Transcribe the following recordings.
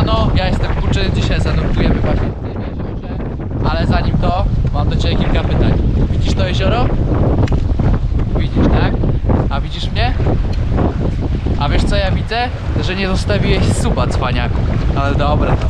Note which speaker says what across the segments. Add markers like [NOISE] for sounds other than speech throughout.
Speaker 1: Siemano, ja jestem Kuczy, dzisiaj zanurkujemy właśnie w tym jeziorze, ale zanim to, mam do Ciebie kilka pytań. Widzisz to jezioro? Widzisz, tak? A widzisz mnie? A wiesz co ja widzę? Że nie zostawiłeś suba, cwaniaku. Ale dobra to.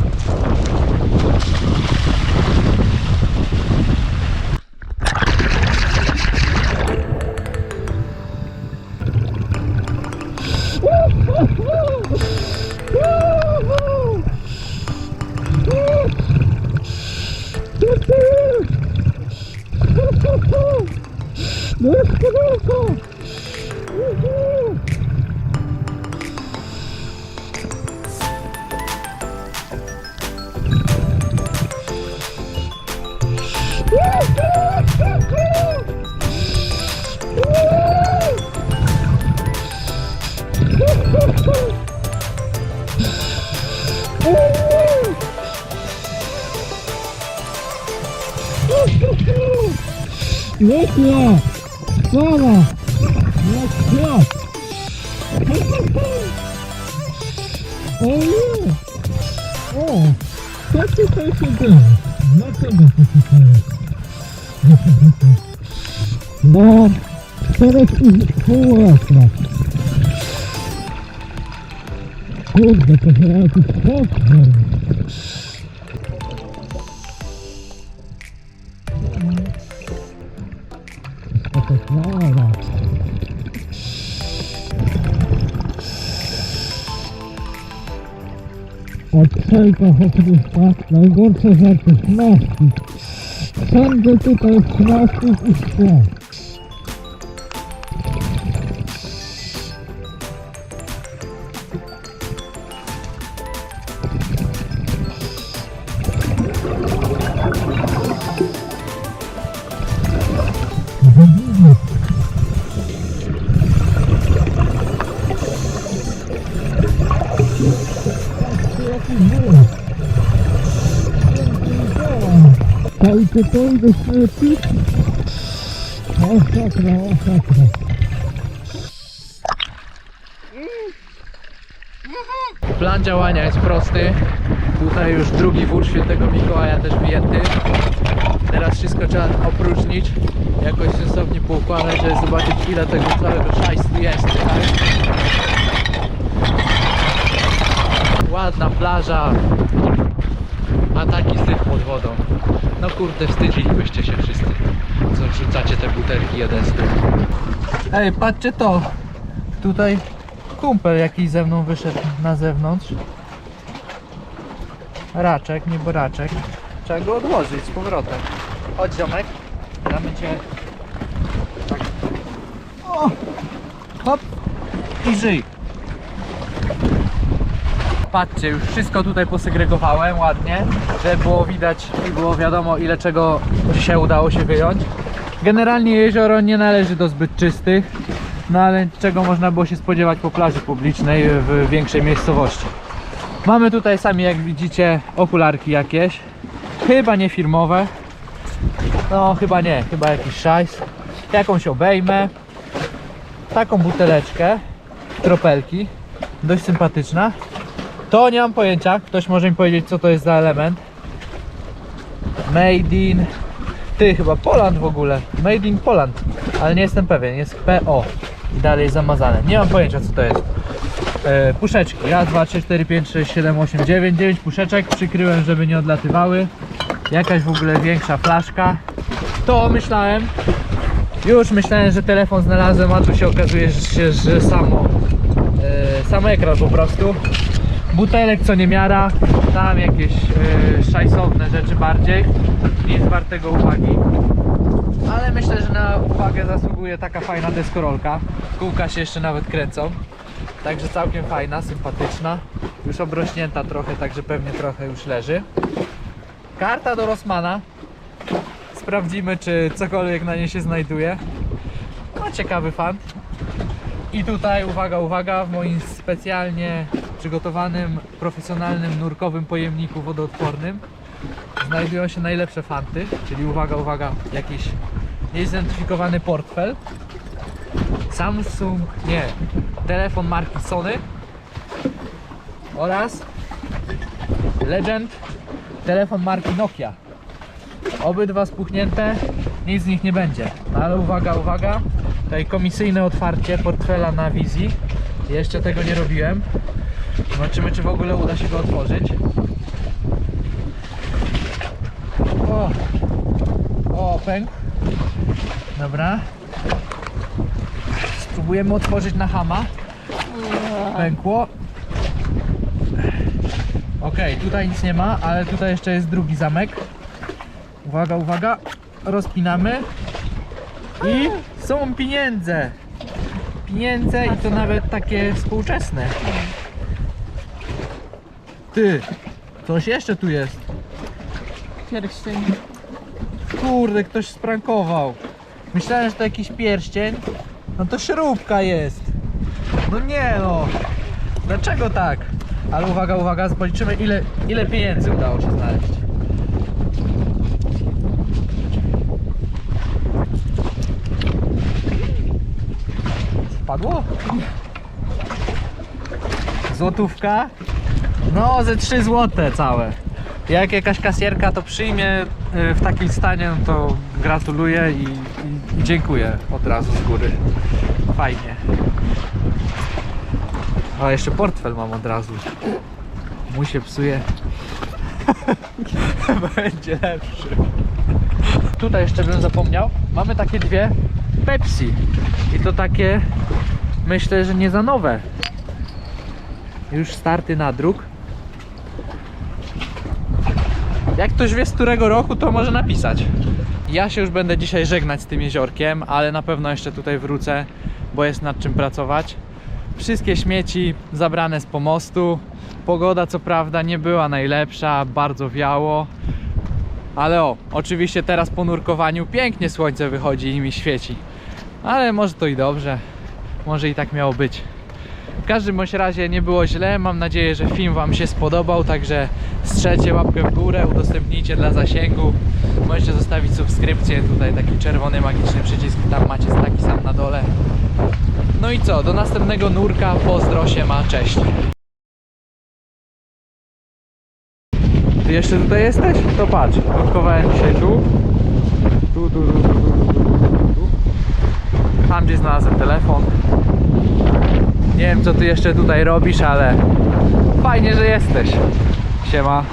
Speaker 2: Lekko! Sława! Lekko! O nie! O! Co tutaj się dzieje? Dlaczego to się dzieje? No, teraz i półroczna. Kurde, to chyba jakiś potwór. Od wszelka chochlista najgorsze rzeczy śmieszki. Wszędzie tutaj śmieszków i szkło. Cały tytuł do śmieci. O sakra, o sakra.
Speaker 1: Plan działania jest prosty. Tutaj już drugi wór świętego Mikołaja też wyjęty. Teraz wszystko trzeba opróżnić, jakoś sensownie poukładać, żeby zobaczyć ile tego całego szajstu jest. Tak? Ładna plaża, a taki syf pod wodą. No kurde, wstydzilibyście się wszyscy, co wrzucacie te butelki jeden z tych. Ej, patrzcie to! Tutaj kumpel jakiś ze mną wyszedł na zewnątrz. Raczek, nie boraczek. Trzeba go odłożyć z powrotem. Chodź ziomek, damy cię tak. O! Hop! I żyj! Patrzcie, już wszystko tutaj posegregowałem ładnie, żeby było widać i było wiadomo ile czego dzisiaj udało się wyjąć. Generalnie jezioro nie należy do zbyt czystych, no ale czego można było się spodziewać po plaży publicznej w większej miejscowości. Mamy tutaj sami jak widzicie okularki jakieś, chyba nie firmowe, no chyba nie, chyba jakiś szajs, jakąś obejmę, taką buteleczkę, tropelki, dość sympatyczna. To nie mam pojęcia. Ktoś może mi powiedzieć, co to jest za element. Made in. Ty, chyba Poland w ogóle. Made in Poland. Ale nie jestem pewien. Jest PO. I dalej zamazane. Nie mam pojęcia, co to jest. E, puszeczki. Raz, dwa, trzy, cztery, pięć, sześć, siedem, osiem, dziewięć. Dziewięć puszeczek. Przykryłem, żeby nie odlatywały. Jakaś w ogóle większa flaszka. To myślałem. Już myślałem, że telefon znalazłem, a tu się okazuje, że, że samo. E, sam ekran po prostu butelek co niemiara, tam jakieś yy, szajsowne rzeczy bardziej, nic wartego uwagi. Ale myślę, że na uwagę zasługuje taka fajna deskorolka. Kółka się jeszcze nawet kręcą. Także całkiem fajna, sympatyczna. Już obrośnięta trochę, także pewnie trochę już leży. Karta do Rossmana. Sprawdzimy, czy cokolwiek na niej się znajduje. No, ciekawy fan. I tutaj, uwaga, uwaga, w moim specjalnie przygotowanym, profesjonalnym, nurkowym pojemniku wodoodpornym znajdują się najlepsze fanty, czyli uwaga, uwaga, jakiś niezidentyfikowany portfel. Samsung, nie, telefon marki Sony oraz Legend, telefon marki Nokia. Obydwa spuchnięte, nic z nich nie będzie. No ale uwaga, uwaga, tutaj komisyjne otwarcie portfela na wizji. Jeszcze tego nie robiłem. Zobaczymy, czy w ogóle uda się go otworzyć. O, o pękł. Dobra. Spróbujemy otworzyć na hama. Pękło. Ok, tutaj nic nie ma, ale tutaj jeszcze jest drugi zamek. Uwaga, uwaga. Rozpinamy. I są pieniądze. Pieniądze i to nawet takie współczesne. Ty, coś jeszcze tu jest.
Speaker 3: Pierścień.
Speaker 1: Kurde, ktoś sprankował. Myślałem, że to jakiś pierścień. No to śrubka jest. No nie no. Dlaczego tak? Ale uwaga, uwaga, policzymy ile, ile pieniędzy udało się znaleźć. Spadło? Złotówka? No, ze 3 złote całe. Jak jakaś kasjerka to przyjmie y, w takim stanie, no to gratuluję i, i, i dziękuję od razu z góry. Fajnie. A jeszcze portfel mam od razu. Mu się psuje. [LAUGHS] Będzie lepszy. Tutaj jeszcze bym zapomniał. Mamy takie dwie Pepsi. I to takie myślę, że nie za nowe. Już starty na druk. Jak ktoś wie z którego roku, to może napisać. Ja się już będę dzisiaj żegnać z tym jeziorkiem, ale na pewno jeszcze tutaj wrócę, bo jest nad czym pracować. Wszystkie śmieci zabrane z pomostu. Pogoda co prawda nie była najlepsza, bardzo wiało. Ale o, oczywiście teraz po nurkowaniu pięknie słońce wychodzi i mi świeci. Ale może to i dobrze. Może i tak miało być. W każdym bądź razie nie było źle, mam nadzieję, że film Wam się spodobał, także strzelcie łapkę w górę, udostępnijcie dla zasięgu, możecie zostawić subskrypcję, tutaj taki czerwony magiczny przycisk, tam macie taki sam na dole. No i co, do następnego nurka, pozdro, siema, cześć. Ty jeszcze tutaj jesteś? To patrz, nurkowałem dzisiaj tu, tu, tu, tu, tu, tu, tu, tu. Tam gdzie znalazłem telefon. Nie wiem co ty jeszcze tutaj robisz, ale fajnie, że jesteś. Siema.